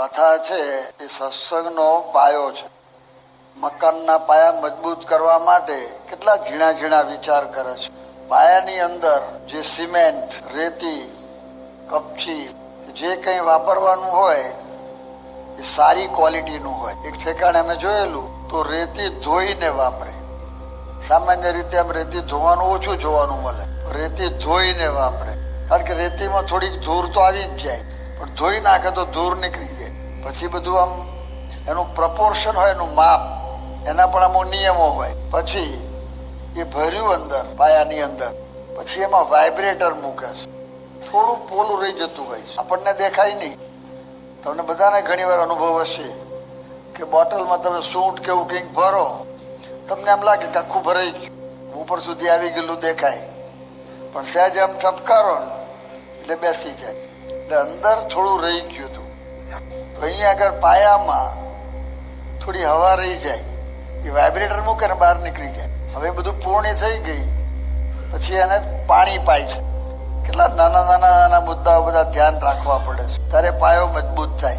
કથા છે એ સત્સંગનો પાયો છે. મકાનના પાયા મજબૂત કરવા માટે કેટલા ઝીણા ઝીણા વિચાર કરે છે. પાયાની અંદર જે સિમેન્ટ, રેતી, કપચી જે કંઈ વાપરવાનું હોય એ સારી ક્વોલિટીનું હોય. એક ઠેકાણે અમે જોયેલું તો રેતી ધોઈને વાપરે. સામાન્ય રીતે આમ રેતી ધોવાનું ઓછું જોવાનું મળે. રેતી ધોઈને વાપરે. કારણ કે રેતીમાં થોડીક ધૂળ તો આવી જ જાય. પણ ધોઈ નાખે તો ધૂળ નીકળી જાય. પછી બધું આમ એનું પ્રપોર્શન હોય, એનું માપ, એના પણ આમ નિયમો હોય. પછી એ ભર્યું અંદર, પાયાની અંદર. પછી એમાં વાઇબ્રેટર મૂકે છે. થોડું પોલું રહી જતું હોય આપણને દેખાય નહીં. તમને બધાને ઘણીવાર અનુભવ હશે કે બોટલમાં તમે સૂંઠ કે એવું કંઈક ભરો, તમને એમ લાગે કે આખું ભરાઈ ગયું. ઉપર સુધી આવી ગયેલું દેખાય. પણ સહેજ આમ ઠપકારો એટલે બેસી જાય. એટલે અંદર થોડું રહી ગયું હતું. તો અહીંયા આગળ પાયામાં થોડી હવા રહી જાય. એ વાઇબ્રેટર મૂકે ને બહાર નીકળી જાય. હવે બધું પૂર્ણ થઈ ગઈ. પછી એને પાણી પાય છે. કેટલા નાના નાના નાના મુદ્દાઓ બધા ધ્યાન રાખવા પડે છે. ત્યારે પાયો મજબૂત થાય.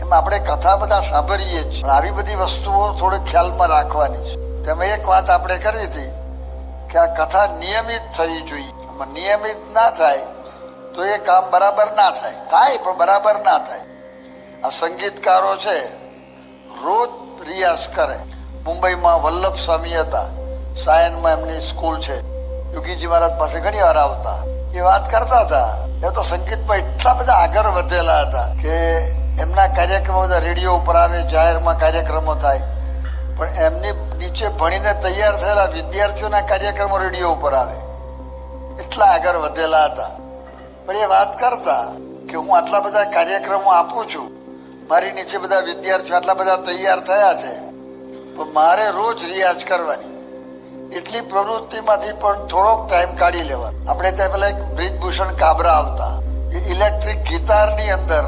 એમ આપણે કથા બધા સાંભળીએ છીએ પણ આવી બધી વસ્તુઓ થોડી ખ્યાલમાં રાખવાની છે. તેમાં એક વાત આપણે કરી હતી કે આ કથા નિયમિત થવી જોઈએ. નિયમિત ના થાય તો એ કામ બરાબર ના થાય. થાય પણ બરાબર ના થાય. આ સંગીતકારો છે, રોજ રિયાઝ કરે. મુંબઈમાં વલ્લભ સ્વામી હતા. સાયનમાં એમની સ્કૂલ છે. યોગીજી મહારાજ પાસે ઘણી વાર આવતા. એ વાત કરતા હતા. એ તો સંગીતમાં એટલા બધા આગળ વધેલા હતા કે એમના કાર્યક્રમો બધા રેડિયો ઉપર આવે, જાહેરમાં કાર્યક્રમો થાય. પણ એમની નીચે ભણીને તૈયાર થયેલા વિદ્યાર્થીઓના કાર્યક્રમો રેડિયો ઉપર આવે. એટલા આગળ વધેલા હતા. પણ એ વાત કરતા કે હું આટલા બધા કાર્યક્રમો આપું છું. મારી નીચે બધા વિદ્યાર્થીઓ આટલા બધા તૈયાર થયા છે. પણ મારે રોજ રિયાઝ કરવાની. એટલી પ્રવૃત્તિમાંથી પણ થોડોક ટાઈમ કાઢી લેવા આપણે ત્યાં પેલા એક બ્રિજભૂષણ કાબરા આવતા. એ ઇલેક્ટ્રિક ગિટારની અંદર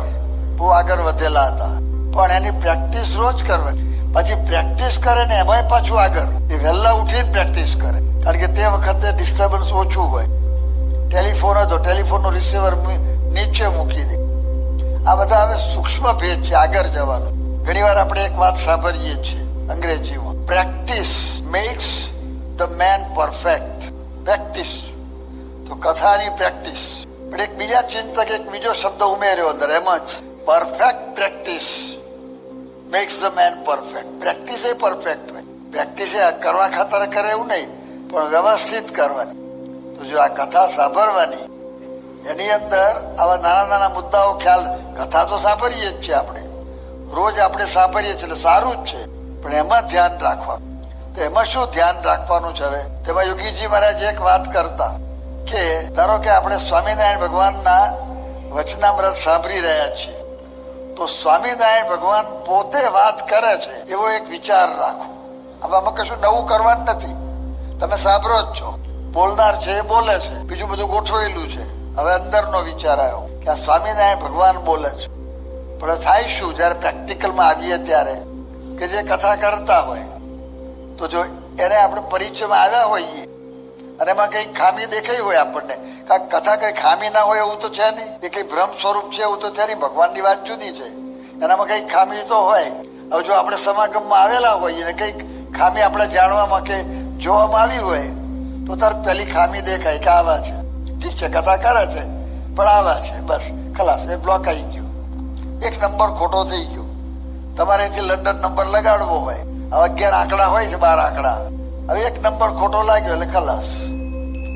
બહુ આગળ વધેલા હતા. પણ એની પ્રેક્ટિસ રોજ કરવાની. પછી પ્રેક્ટિસ કરે ને એમાંય પાછું આગળ. એ વહેલા ઉઠીને પ્રેક્ટિસ કરે. કારણ કે તે વખતે ડિસ્ટર્બન્સ ઓછું હોય. ટેલિફોન હતો. ટેલિફોનનું રિસીવર નીચે મૂકી દે. આ બધા હવે સૂક્ષ્મ ભેદ છે, આગળ જવાનું. ઘણી વાર આપણે એક વાત સાંભળીએ છીએ અંગ્રેજીમાં. Practice makes the man perfect practice તો કથાની પ્રેક્ટિસ પણ એક બીજા ચિંતક એક બીજો શબ્દ ઉમેર્યો અંદર, એમ જ. Perfect practice makes the man perfect practice A perfect હોય. પ્રેક્ટિસ એ કરવા ખાતર કરે એવું નહીં, પણ વ્યવસ્થિત કરવાની. તો જો આ કથા સાંભળવાની એની અંદર આવા નાના નાના મુદ્દાઓ ખ્યાલ, કથા તો સાંભળીએ જ છે આપણે. રોજ આપણે સાંભળીએ છીએ એટલે સારું જ છે. પણ એમાં ધ્યાન રાખવાનું. તો એમાં શું ધ્યાન રાખવાનું છે હવે? તેમાં યોગીજી મહારાજ એક વાત કરતા કે, ધારો કે આપણે સ્વામિનારાયણ ભગવાનના વચનામૃત સાંભળી રહ્યા છીએ. તો સ્વામિનારાયણ ભગવાન પોતે વાત કરે છે, એવો એક વિચાર રાખો. હવે આમાં કશું નવું કરવાનું નથી. તમે સાંભળો જ છો. બોલનાર છે એ બોલે છે. બીજું બધું ગોઠવેલું છે. હવે અંદરનો વિચાર આવ્યો કે આ સ્વામિનારાયણ ભગવાન બોલે છે. પણ થાય શું? જ્યારે પ્રેક્ટિકલમાં આવીએ ત્યારે કે જે કથા કરતા હોય, તો જો એને આપણે પરિચયમાં આવ્યા હોઈએ, અને એમાં કંઈ ખામી દેખાઈ હોય આપણને, કા કથા કંઈ ખામી ના હોય એવું તો છે નહીં. એ કંઈ ભ્રમ સ્વરૂપ છે એવું તો છે નહીં ભગવાનની વાત જુદી છે. એનામાં કંઈક ખામી તો હોય. હવે જો આપણે સમાગમમાં આવેલા હોઈએ ને કંઈક ખામી આપણે જાણવામાં કે જોવામાં આવી હોય, તો તરત પેલી ખામી દેખાય કે આવા છે. ઠીક છે કથા કરે છે, પણ આવા છે, બસ, ખલાસ, એ બ્લોક આવી ગયો. એક નંબર ખોટો થઈ ગયો. તમારે અહીંથી લંડન નંબર લગાડવો હોય. હવે અગિયાર આંકડા હોય છે, બાર આંકડા. હવે એક નંબર ખોટો લાગ્યો એટલે ખલાસ.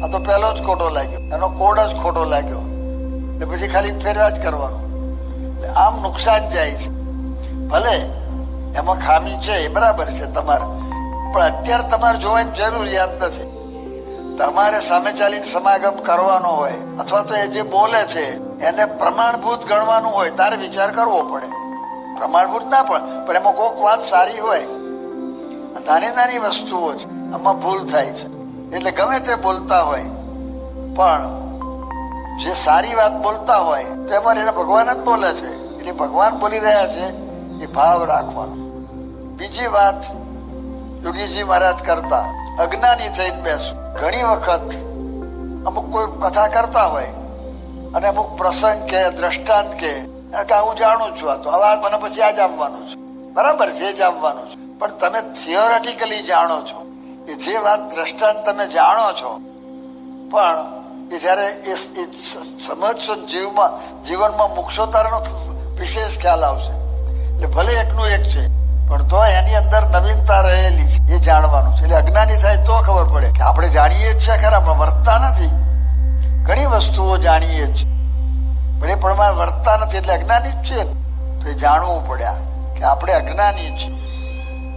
આ તો પહેલો જ ખોટો લાગ્યો. એનો કોડ જ ખોટો લાગ્યો. એટલે પછી ખાલી ફેરવા જ કરવાનું. આમ નુકસાન જાય છે. ભલે, એમાં ખામી છે, એ બરાબર છે તમારે. પણ અત્યારે તમારે જોવાની જરૂરિયાત નથી. તમારે સામે ચાલીને સમાગમ કરવાનો હોય, અથવા તો એ જે બોલે છે, એને પ્રમાણભૂત ગણવાનું હોય, તારે વિચાર કરવો પડે. પ્રમાણભૂત ના પણ પણ એમાં કોઈક વાત સારી હોય. નાની નાની વસ્તુઓ છે આમાં ભૂલ થાય છે. એટલે ગમે તે બોલતા હોય, પણ જે સારી વાત બોલતા હોય, તો એમાં એને ભગવાન જ બોલે છે. એટલે ભગવાન બોલી રહ્યા છે, એ ભાવ રાખવાનો. બીજી વાત, યોગીજી મહારાજ કરતા અજ્ઞાની થઈને બેસું. ઘણી વખત અમુક કોઈ કથા કરતા હોય અને અમુક પ્રસંગ કે દ્રષ્ટાંત કે હું જાણું છું આ તો. હવે મને પછી આ જ આવવાનું છે. બરાબર છે જ આવવાનું છે. પણ તમે થિયોરેટિકલી જાણો છો. કે જે વાત દ્રષ્ટાંત તમે જાણો છો, પણ એ જ્યારે એ સમજશો ને જીવમાં, જીવનમાં મૂકશો તારનો વિશેષ ખ્યાલ આવશે. એટલે ભલે એકનું એક છે પણ તો એની અંદર નવીનતા રહેલી છે, એ જાણવાનું છે. એટલે અજ્ઞાની થાય તો ખબર પડે કે આપણે જાણીએ જ છે ખરા, પણ વર્તતા નથી. ઘણી વસ્તુઓ જાણીએ જ પણ એ પ્રમાણે વર્તતા નથી, એટલે અજ્ઞાની જ છે. તો એ જાણવું પડ્યા કે આપણે અજ્ઞાની છીએ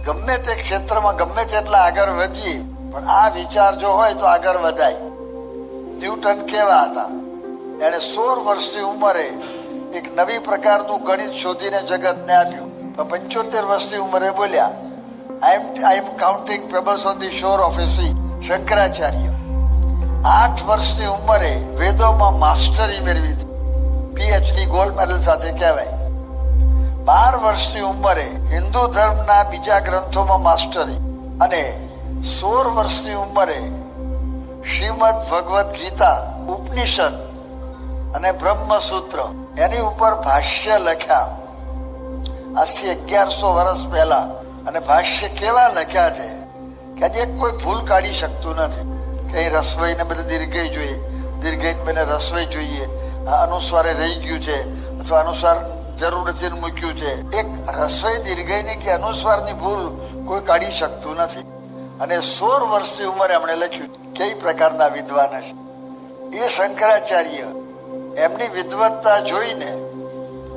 ગમે તે ક્ષેત્રમાં ગમે તેટલા આગળ વધીએ, પણ આ વિચાર જો હોય તો આગળ વધાય. ન્યૂટન કેવા હતા? એણે સોળ વર્ષની ઉંમરે એક નવી પ્રકારનું ગણિત શોધીને જગતને આપ્યું. પણ પંચોતેર વર્ષની ઉંમરે બોલ્યા I am I am counting pebbles on the shore of એ શંકરાચાર્ય, આઠ વર્ષની ઉંમરે વેદોમાં માસ્ટરી મેળવી હતી. પીએચડી ગોલ્ડ મેડલ સાથે કહેવાય. બાર વર્ષની ઉંમરે હિન્દુ ધર્મના બીજા ગ્રંથોમાં માસ્ટરી અને સોળ વર્ષની ઉંમરે શ્રીમદ ભગવદ્ ગીતા, ઉપનિષદ અને બ્રહ્મસૂત્ર એની ઉપર ભાષ્ય લખ્યા. આજથી અગિયારસો વર્ષ પહેલા અને ભાષ્ય કેવા લખ્યા છે કે આજે કોઈ ભૂલ કાઢી શકતું નથી. કઈ રસવઈને બધે દીર્ઘય જોઈએ. દીર્ઘય બને રસવાઈ જોઈએ. આ અનુસ્વારે રહી ગયું છે અથવા અનુસ્વાર જરૂર નથી મૂક્યું છે. એક રસવઈ દીર્ઘયની કે અનુસ્વારની ભૂલ કોઈ કાઢી શકતું નથી. અને સોળ વર્ષની ઉંમરે એમણે લખ્યું કઈ પ્રકારના વિદ્વાન હશે. એ શંકરાચાર્ય એમની વિદવત્તા જોઈને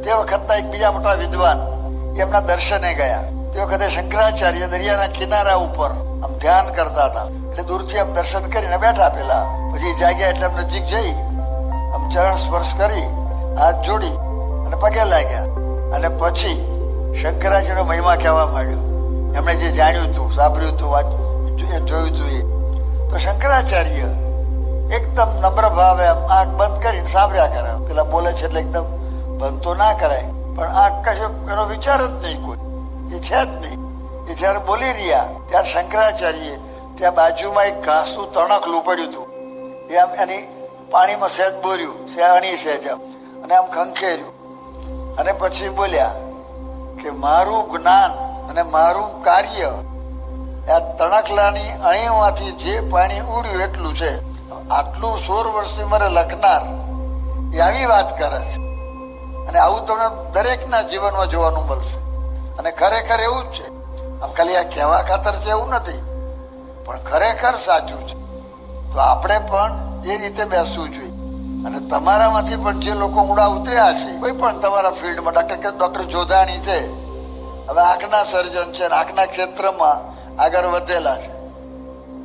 તે વખતના એક બીજા મોટા વિદ્વાન એમના દર્શને ગયા. તે વખતે શંકરાચાર્ય દરિયાના કિનારા ઉપર આમ ધ્યાન કરતા હતા. એટલે દૂરથી આમ દર્શન કરીને બેઠા પેલા. પછી જાગ્યા એટલે આમ નજીક જઈ, આમ ચરણ સ્પર્શ કરી, હાથ જોડી અને પગે લાગ્યા. અને પછી શંકરાચાર્યનો મહિમા કહેવા માંડ્યો. એમણે જે જાણ્યું હતું, સાંભળ્યું હતું જોયું હતું એ. તો શંકરાચાર્ય એકદમ નમ્ર ભાવે આમ આંખ બંધ કરીને સાંભળ્યા કરે. પેલા બોલે છે એટલે એકદમ બંધ તો ના કરાય. પણ આ કશો એનો વિચાર જ નહીં કોઈ. એ છે જ નહીં. એ જ્યારે બોલી રહ્યા, ત્યારે શંકરાચાર્ય ત્યાં બાજુમાં એક ઘાસનું તણક લૂપડ્યું હતું. એ આમ એની પાણીમાં સહેજ બોર્યું સહેણી સહેજ આમ અને આમ ખંખેર્યું. અને પછી બોલ્યા કે, મારું જ્ઞાન અને મારું કાર્ય આ તણકલાની અણીમાંથી જે પાણી ઉડ્યું એટલું છે. આટલું સોળ વર્ષથી મારે લખનાર, એ આવી વાત કરે છે. અને આવું તમને દરેકના જીવનમાં જોવાનું મળશે. અને ખરેખર એવું જ છે. આમ ખાલી આ કહેવા ખાતર છે એવું નથી. પણ ખરેખર સાચું છે. તો આપણે પણ એ રીતે બેસવું જોઈએ. અને તમારામાંથી પણ જે લોકો ઊંડા ઉતર્યા છે, કોઈ પણ તમારા ફિલ્ડમાં, ડોક્ટર કે, ડોક્ટર જોધાણી છે, હવે આંખના સર્જન છે આંખના ક્ષેત્રમાં આગળ વધેલા છે.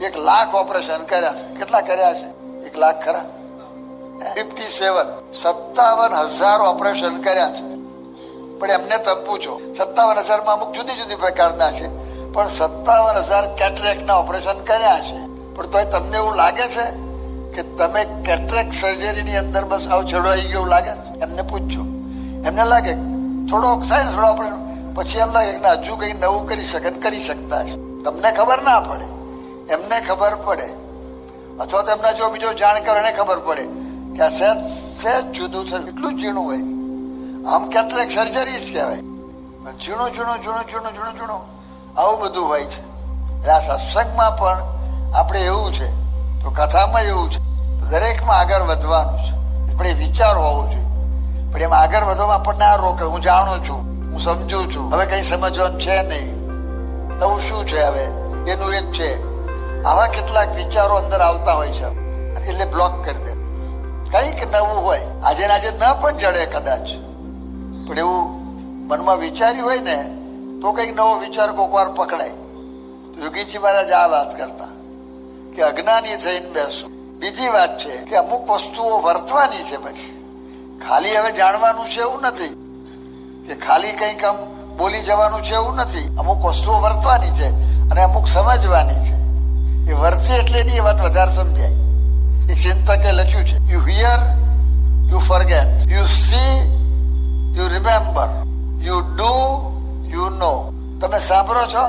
એક લાખ ઓપરેશન કર્યા છે. કેટલા કર્યા છે? એક લાખ ખરા. Fifty seven. સત્તાવન હજાર ઓપરેશન કર્યા છે. પણ એમને તમે પૂછો, સત્તાવન હજારમાં અમુક જુદી જુદી પ્રકારના છે. પણ સત્તાવન હજાર કેટરેકના ઓપરેશન કર્યા છે. પણ તોય તમને એવું લાગે છે કે તમે કેટરેક સર્જરીની અંદર બસ આવું છેડો આવી ગયો લાગે? એમને પૂછજો. એમને લાગે થોડોક થાય ને થોડો ઓપરેશન. પછી એમ લાગે કે હજુ કંઈ નવું કરી શકે કરી શકતા છે તમને ખબર ના પડે. એમને ખબર પડે. અથવા તો એમના જો બીજો જાણકાર એને ખબર પડે. કે આ સહેજ સહેજ જુદું છે, એટલું ઝીણું હોય. આમ કેટલેક સર્જરી જ કહેવાય. પણ ઝીણું ઝીણું ઝીણું ઝીણું ઝીણું ઝીણું આવું બધું હોય છે. એટલે આ સત્સંગમાં પણ આપણે એવું છે. તો કથામાં એવું છે. દરેકમાં આગળ વધવાનું છે. પણ એ વિચાર હોવો જોઈએ. પણ એમાં આગળ વધવામાં આપણને આ રોકે. હું જાણું છું. હું સમજુ છું. હવે કંઈ સમજવાનું છે નહીં. નવું શું છે હવે? એનું એ જ છે. આવા કેટલાક વિચારો અંદર આવતા હોય છે. એટલે બ્લોક કરી દે. કંઈક નવું હોય. આજે આજે ન પણ જડે કદાચ. પણ એવું મનમાં વિચાર્યું હોય ને, તો કંઈક નવો વિચાર કોક વાર પકડાય. યોગીજી મહારાજ આ વાત કરતા કે અજ્ઞાની થઈને બેસવું બીજી વાત છે કે અમુક વસ્તુઓ વર્તવાની છે પછી. ખાલી હવે જાણવાનું છે એવું નથી. કે ખાલી કંઈક આમ બોલી જવાનું છે એવું નથી. અમુક વસ્તુઓ વર્તવાની છે અને અમુક સમજવાની છે. એ વર્તે એટલે એની વાત વધારે સમજાય. એક ચિંતકે લખ્યું છે. You hear you forget you see you remember you do you know તમે સાંભળો છો?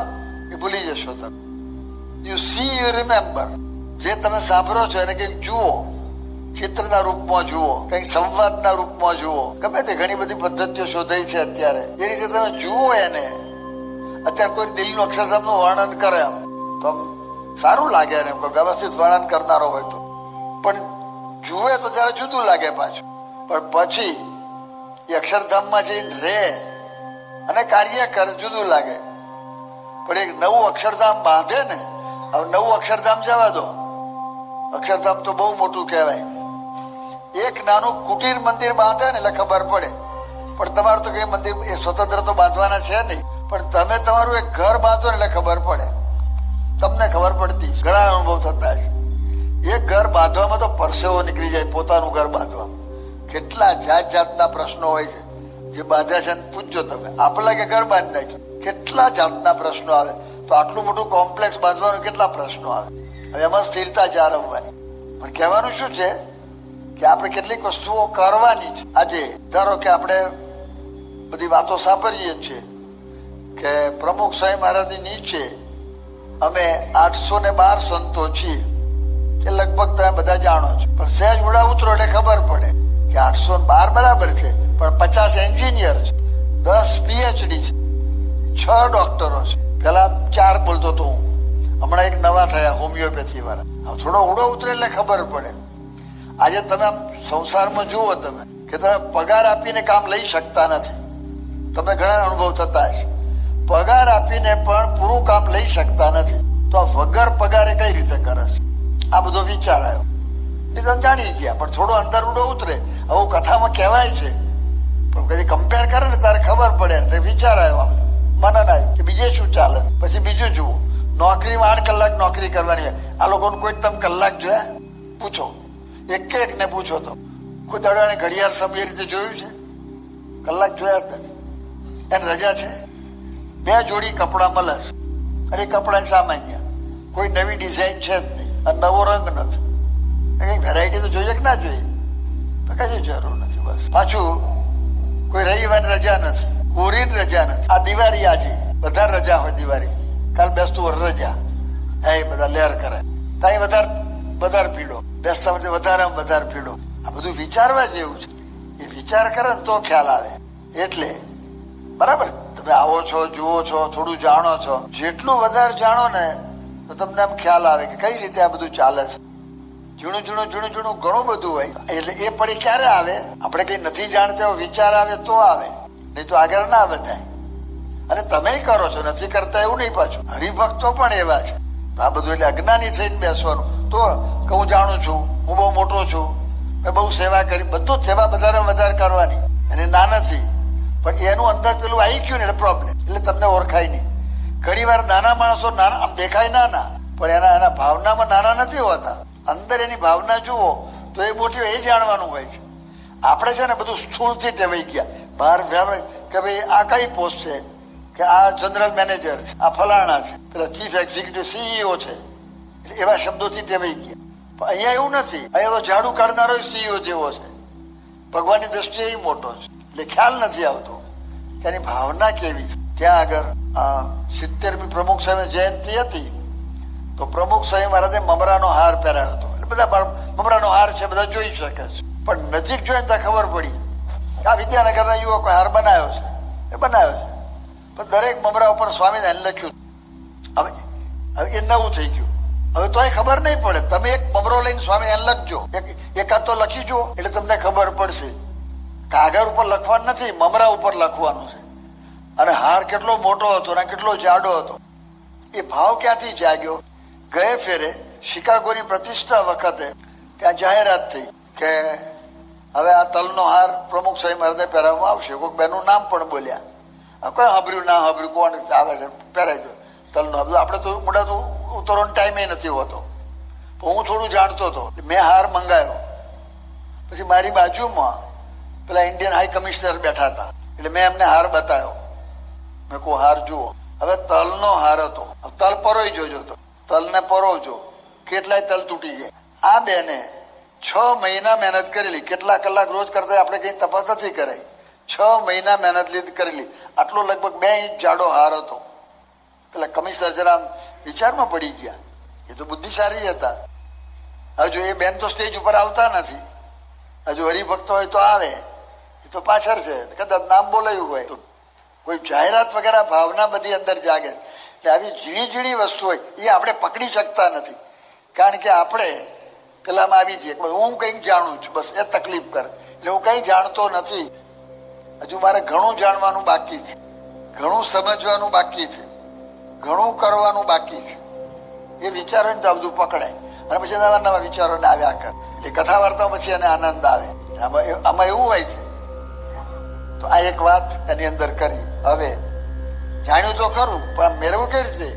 એ ભૂલી જશો તમે. યુ સી યુ રિમેમ્બર જે તમે સાંભળો છો એને કંઈક જુઓ. ચિત્રના રૂપમાં જુઓ. કંઈક સંવાદના રૂપમાં જુઓ. ગમે તે ઘણી બધી પદ્ધતિઓ શોધાઈ છે અત્યારે. એ રીતે તમે જુઓ એને. અત્યારે કોઈ દિલનું અક્ષરધામનું વર્ણન કરે આમ તો સારું લાગે એને. કોઈ વ્યવસ્થિત વર્ણન કરનારો હોય તો. પણ જુએ તો ત્યારે જુદું લાગે પાછું. પણ પછી એ અક્ષરધામમાં જઈને રહે અને કાર્ય કરે, જુદું લાગે. પણ એક નવું અક્ષરધામ બાંધે ને, હવે નવું અક્ષરધામ જવા દો. અક્ષરધામ તો બહુ મોટું કહેવાય. એક નાનું કુટીર મંદિર બાંધે ને એટલે ખબર પડે. પણ તમારું તો કઈ મંદિર, એ સ્વતંત્ર તો બાંધવાના છે નહીં. પણ તમે તમારું એક ઘર બાંધો ને એટલે ખબર પડે. તમને ખબર પડતી. ઘણા અનુભવ થતા છે એક ઘર બાંધવામાં તો પરસેવો નીકળી જાય, પોતાનું ઘર બાંધવા કેટલા જાત જાતના પ્રશ્નો હોય છે. જે બાંધ્યા છે પૂછજો તમે. આપલા કે ઘર બાંધી નાખ્યું? કેટલા જાતના પ્રશ્નો આવે? તો આટલું મોટું કોમ્પ્લેક્સ બાંધવાનું કેટલા પ્રશ્નો આવે? હવે એમાં સ્થિરતા જાળવવાની પણ કહેવાનું શું છે? કે આપણે કેટલીક વસ્તુઓ કરવાની છે. આજે ધારો કે આપણે બધી વાતો સાંભળીએ છીએ કે પ્રમુખ સ્વામી મહારાજની નીચે અમે આઠસો ને બાર સંતો છીએ. એ લગભગ તમે બધા જાણો છો. પણ સહેજ ઉડા ઉતરો એટલે ખબર પડે કે આઠસો બાર બરાબર છે, પણ પચાસ એન્જિનિયર છે, દસ પીએચડી છે, છ ડોક્ટરો છે. પેલા ચાર બોલતો હતો હું. હમણાં એક નવા થયા, હોમિયોપેથી વાળા. થોડો ઉડો ઉતરે એટલે ખબર પડે. આજે તમે આમ સંસારમાં જુઓ તમે, કે તમે પગાર આપીને કામ લઈ શકતા નથી. તમને ઘણા અનુભવ થતા છે પગાર આપીને પણ પૂરું કામ લઈ શકતા નથી. તો આ વગર પગારે કઈ રીતે કરે છે? આ બધો વિચાર આવ્યો. એ તમે જાણી ગયા, પણ થોડો અંદર ઉડો ઉતરે આવું કથામાં કહેવાય છે, પણ કદી કમ્પેર કરે ને તારે ખબર પડે ને વિચાર આવ્યો મનન આવ્યું કે બીજે શું ચાલે? પછી બીજું જુઓ. નોકરીમાં આઠ કલાક નોકરી કરવાની આ લોકોને કોઈ તમે કલાક જોયા? પૂછો. એક એક ને પૂછો તો. કોઈ દડાને ઘડિયાળ સમય રીતે જોયું છે? કલાક જોયા જ નથી એને રજા છે? બે જોડી કપડાં મળે અને એ કપડાં સામાન્ય. કોઈ નવી ડિઝાઇન છે જ નહીં. અને નવો રંગ નથી. કંઈ વેરાયટી તો જોઈએ કે ના જોઈએ? તો કઈ જરૂર નથી, બસ. પાછું કોઈ રવિવારની રજા નથી કોરી રજા નથી. આ દિવાળી આજે, બધા રજા હોય દિવાળી. કાલ બેસતું વર રજા. એ બધા લેર કરે. ત્યાં વધારે વધારે પીડો. બેસતા માટે વધારે વધારે પીડો. આ બધું વિચારવા જેવું છે. એ વિચાર કરે ને તો ખ્યાલ આવે. એટલે, બરાબર, તમે આવો છો, જુઓ છો, થોડું જાણો છો. જેટલું વધારે જાણો ને તો તમને આમ ખ્યાલ આવે કે કઈ રીતે આ બધું ચાલે છે? ઝીણું ઝીણું ઝીણું ઝીણું ઘણું બધું હોય. એટલે એ પડી ક્યારે આવે? આપણે કઈ નથી જાણતા વિચાર આવે તો આવે. નહીં તો આગળ ના વધાય. અને તમે કરો છો, નથી કરતા એવું નહીં પાછું. હરિભક્તો પણ એવા છે. આ બધું એટલે અજ્ઞાની થઈને બેસવાનું. તો કે હું જાણું છું, હું બહુ મોટો છું. મેં બહુ સેવા કરી. બધું સેવા વધારે વધારે કરવાની. એને ના નથી. પણ એનું અંદર પેલું આવી ગયું ને, એટલે પ્રોબ્લેમ એટલે તમને ઓળખાય નહીં. ઘણી વાર નાના માણસો નાના, આમ દેખાય નાના, પણ એના એના ભાવનામાં નાના નથી હોતા. અંદર એની ભાવના જુઓ, તો એ મોટી એ જાણવાનું હોય છે. આપણે છે ને બધું સ્થૂળથી ટેવાઈ ગયા. બહાર કે ભાઈ, આ કઈ પોસ્ટ છે? કે આ જનરલ મેનેજર છે, આ ફલાણા છે, પેલા ચીફ એક્ઝિક્યુટિવ સીઈઓ છે. એટલે એવા શબ્દોથી ટેવાઈ ગયા. પણ અહીંયા એવું નથી. અહીંયા તો ઝાડુ કાઢનારો સીઈઓ જેવો છે. ભગવાનની દ્રષ્ટિએ મોટો છે. એટલે ખ્યાલ નથી આવતો કે એની ભાવના કેવી છે. ત્યાં આગળ સિત્તેરમી પ્રમુખ સ્વામી જયંતિ હતી, તો પ્રમુખ સ્વામી મહારાજે મમરાનો હાર પહેરાયો હતો. એટલે બધા મમરાનો હાર છે, બધા જોઈ શકે છે. પણ નજીક જોઈને ત્યાં ખબર પડી આ વિદ્યાનગરના યુવકો હાર બનાવ્યો છે. એ બનાવ્યો છે. પણ દરેક મમરા ઉપર સ્વામીને લખ્યું હવે હવે એ નવું થઈ ગયું. હવે તો એ ખબર નહીં પડે. તમે એક મમરો લઈને સ્વામિનારાયણ લખજો. એક એકાદ તો લખી જુઓ. એટલે તમને ખબર પડશે કાગળ ઉપર લખવાનું નથી, મમરા ઉપર લખવાનું છે. અને હાર કેટલો મોટો હતો અને કેટલો જાડો હતો. એ ભાવ ક્યાંથી જાગ્યો? ગયે ફેરે શિકાગોની પ્રતિષ્ઠા વખતે ત્યાં જાહેરાત થઈ કે હવે આ તલનો હાર પ્રમુખ સાહેબ મહારાજને પહેરાવવામાં આવશે. કોઈક બેનું નામ પણ બોલ્યા. કોઈ હાંભર્યું ના હાંભર્યું? કોણ આવે છે? પહેરાઈ દો. તલનો હાર. આપણે તો મોટા તો ઉતરવાનો ટાઈમે નથી હોતો. હું થોડું જાણતો હતો મેં હાર મંગાવ્યો પછી મારી બાજુમાં પેલા ઇન્ડિયન હાઈ કમિશનર બેઠા હતા. એટલે મેં એમને હાર બતાવ્યો. મેં કહું, હાર જુઓ. હવે તલનો હાર હતો. તલ પરોઈ જોજો તો. તલને પરોવજો. કેટલાય તલ તૂટી જાય આ બેને છ મહિના મહેનત કરેલી. કેટલા કલાક રોજ કરતા આપણે કંઈ તપાસ નથી કરાઈ. છ મહિના મહેનત લીધ કરેલી. આટલો લગભગ બે ઇંચ જાડો હાર હતો. પેલા કમિશનર જરા વિચારમાં પડી ગયા. એ તો બુદ્ધિશાળી હતા. હજુ એ બેન તો સ્ટેજ ઉપર આવતા નથી. હજુ હરિભક્તો હોય તો આવે. એ તો પાછળ છે. કદાચ નામ બોલાયું હોય. કોઈ જાહેરાત વગેરે ભાવના બધી અંદર જાગે કે આવી ઝીણી ઝીણી વસ્તુ હોય, એ આપણે પકડી શકતા નથી. કારણ કે આપણે પેલામાં આવી જઈએ હું કંઈક જાણું છું, બસ એ તકલીફ કરે. એટલે હું કંઈ જાણતો નથી. હજુ મારે ઘણું જાણવાનું બાકી છે. ઘણું સમજવાનું બાકી છે. ઘણું કરવાનું બાકી છે. એ વિચારો ને તો બધું પકડાય. અને પછી નવા નવા વિચારોને આવ્યા કરે. એ કથા વાર્તાઓ પછી એને આનંદ આવે. આમાં એવું હોય છે. તો આ એક વાત એની અંદર કરી. હવે જાણ્યું તો ખરું, પણ મેળવું કઈ રીતે?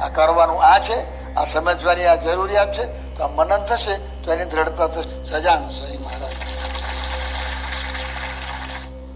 આ કરવાનું આ છે, આ સમજવાની આ જરૂરિયાત છે, તો આ મનન થશે, તો એની દ્રઢતા થશે. સજાન સહી મારે